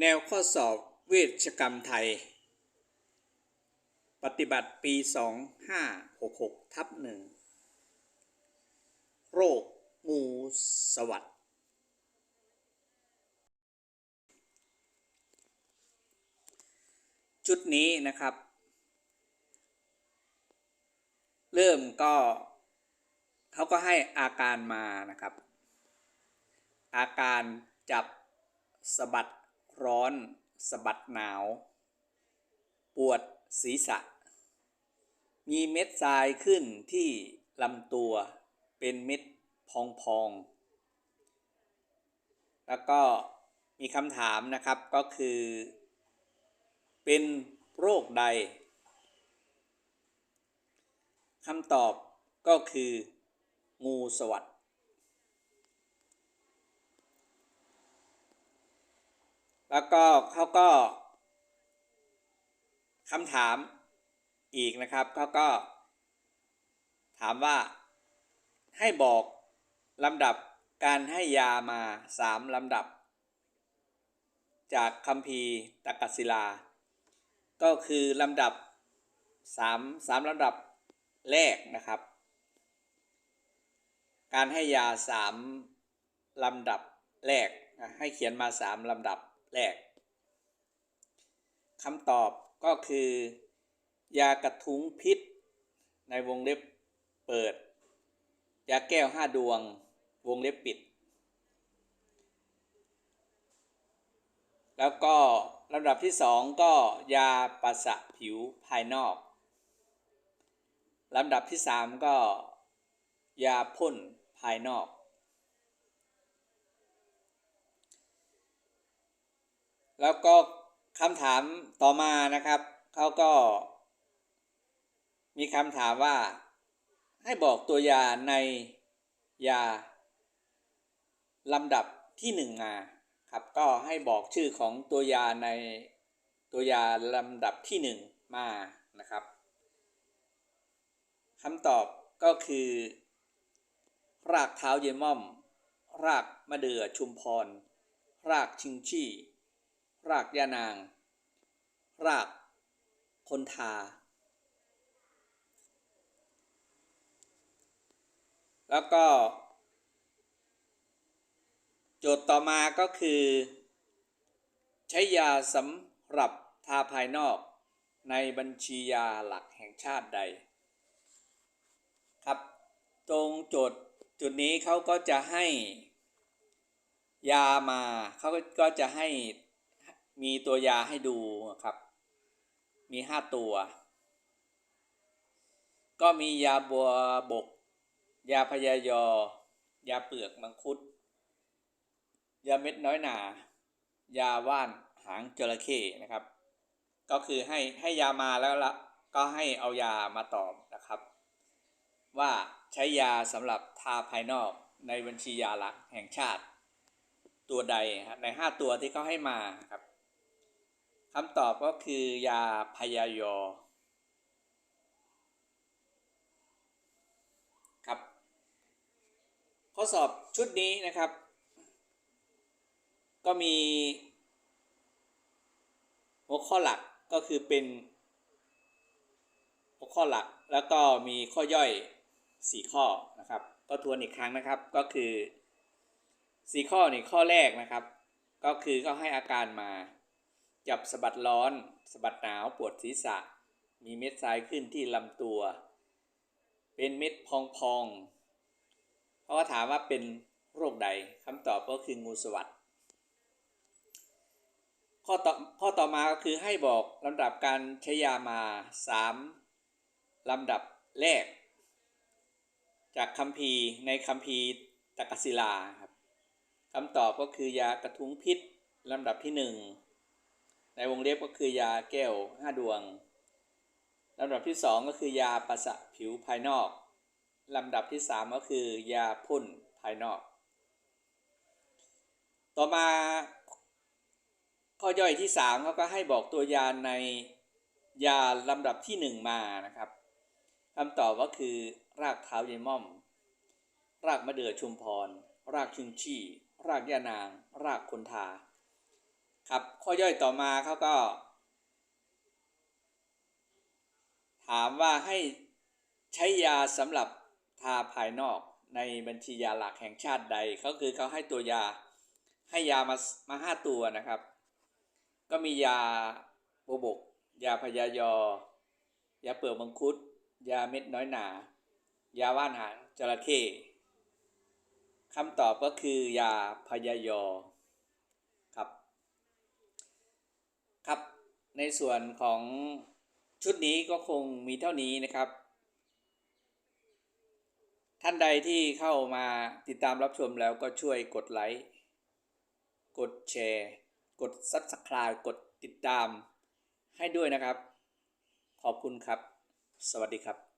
แนวข้อสอบเวชกรรมไทย ปฏิบัติปี 2566 ทับหนึ่งโรคงูสวัสดชุดนี้นะครับ เริ่มก็เขาก็ให้อาการมานะครับ อาการจับสะบัด ร้อนสะบัดหนาว ปวดศีรษะ มีเม็ดทรายขึ้นที่ลำตัวเป็นเม็ดพองๆ แล้วก็มีคำถามนะครับก็คือ เป็นโรคใดคำตอบก็คือ งูสวัสด แล้วก็เขาก็คำถามอีกนะครับเขาก็ ถามว่าให้บอกลำดับการให้ยามาสามลำดับ จากคัมภีตกัศิลา ก็คือลำดับสามสามลำดับแรกนะครับ การให้ยาสามลำดับแรกให้เขียนมาสามลำดับ แรกคำตอบก็คือ ยากระทุ้งพิษ ในวงเล็บเปิด ยาแก้วห้าดวง วงเล็บปิด แล้วก็ลำดับที่สองก็ยาประสะผิวภายนอกลำดับที่สามก็ ยาพ่นภายนอก แล้วก็คำถามต่อมานะครับเขาก็ มีคำถามว่า ให้บอกตัวยาในยาลำดับที่หนึ่งมาครับก็ให้บอกชื่อของตัวยาในตัวยาลำดับที่หนึ่งมานะครับคำตอบก็คือ รากเท้าเยม่อม รากมะเดื่อชุมพร รากชิงชี่ รากยานาง รากคนทา แล้วก็ โจทย์ต่อมาก็คือ ใช้ยาสำหรับทาภายนอกในบัญชียาหลักแห่งชาติใด ครับ ตรงโจทย์จุดนี้เขาก็จะให้ยามาเขาก็จะให้ มีตัวยาให้ดูครับ มีห้าตัว ก็มียาบัวบก ยาพยายอ ยาเปลือกมังคุด ยาเม็ดน้อยหนา ยาว่านหางจระเข้นะครับ ก็คือให้ให้ยามาแล้วละก็ให้เอายามาตอบนะครับ ว่าใช้ยาสำหรับทาภายนอกในบัญชียาหลักแห่งชาติตัวใดใน 5 ตัวที่เขาให้มาครับ คำตอบก็คือยาพยายอครับข้อสอบชุดนี้นะครับ ก็มี หัวข้อหลักก็คือเป็น หัวข้อหลักแล้วก็มีข้อย่อย 4 ข้อนะครับ ก็ทวนอีกครั้งนะครับก็คือ 4 ข้อนี่ข้อแรกนะครับ ก็คือเขาให้อาการมา จับสะบัดร้อนสะบัดหนาวปวดศีรษะ มีเม็ดทรายขึ้นที่ลำตัว เป็นเม็ดพองๆเพราะว่าถามว่าเป็นโรคใดคำตอบก็คืองูสวัสดข้อต่อข้อต่อมาก็คือให้บอกลำดับการใช้ยามา 3ลำดับแรก จากคัมภีในคัมภีร์ตกศิลาครับคำตอบก็คือยากระทุ้งพิษลำดับที่ 1 ในวงเล็บก็คือยาแก้วห้าดวงลำดับที่สองก็คือยาประสะผิวภายนอกลำดับที่สามก็คือยาพ่นภายนอก ต่อมาข้อย่อยที่สามเขาก็ให้บอกตัวยาในยาลำดับที่หนึ่งมานะครับคำตอบก็คือรากเท้าเยม่อม รากมะเดื่อชุมพร รากชิงชี่ รากยานาง รากคนทา ครับข้อย่อยต่อมาเขาก็ ถามว่าให้ใช้ยาสำหรับทาภายนอกในบัญชียาหลักแห่งชาติใดเขาคือเขาให้ตัวยาให้ยามามาห้าตัวนะครับ ก็มียาโบบก ยาพยายอยาเปลือกมังคุด ยาเม็ดน้อยหนา ยาว่านหางจระเข้คำตอบก็คือยาพยายอครับ ครับ ในส่วนของชุดนี้ก็คงมีเท่านี้นะครับ ท่านใดที่เข้ามาติดตามรับชมแล้วก็ช่วยกดไลค์ กดแชร์ กด s u b สไครต์กดติดตามให้ด้วยนะครับ ขอบคุณครับ สวัสดีครับ